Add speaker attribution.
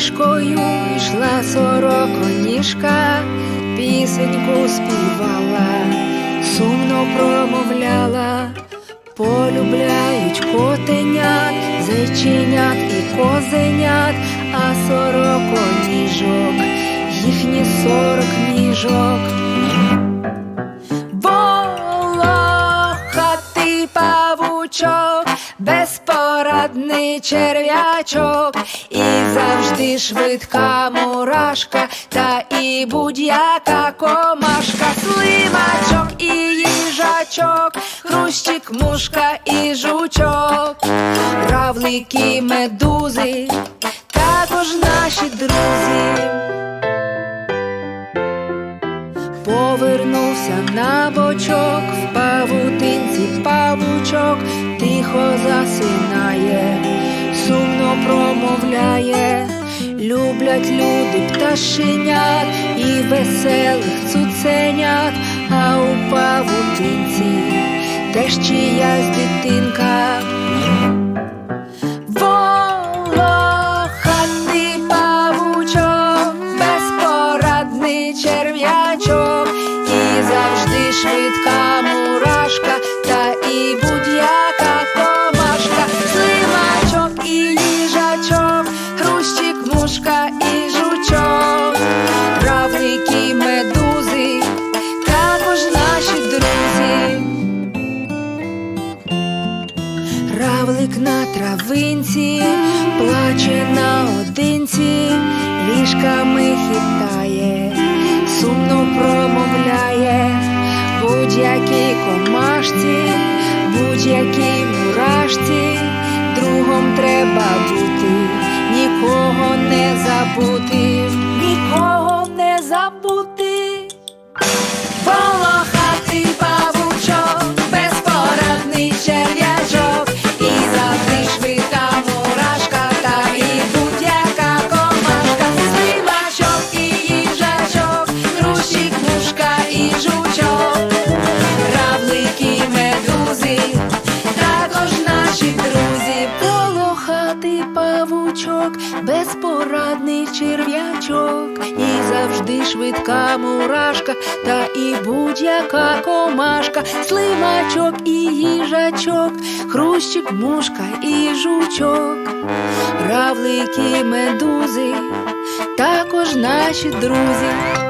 Speaker 1: стежкою йшла сороконіжка, пісеньку співала, сумно промовляла, полюбляють котенят, зайченят і козенят, а сороконіжок, їхні сорок ніжок. Безпорадний черв'ячок, і завжди швидка мурашка, та і будь-яка комашка, сливачок і їжачок, хрущик, мушка і жучок, равлики, медузи, також наші друзі. Повернувся на бочок, в павутинці павучок, тихо засинає, сумно промовляє, люблять люди пташенят і веселих цуценят, а у павутинці теж чиясь дитинка. Волохатий павучок, безпорадний черв'ячок, і завжди швидка мурашка, та і Равлик на травинці, плаче наодинці, ліжками хитає, сумно промовляє, будь-якій комашці, будь-якій мурашці, другом треба бути, нікого не забути, нікого не забути. Павучок, безпорадний черв'ячок, і завжди швидка мурашка, та і будь-яка комашка, слимачок і їжачок, хрущик, мушка і жучок, равлики, медузи, також наші друзі.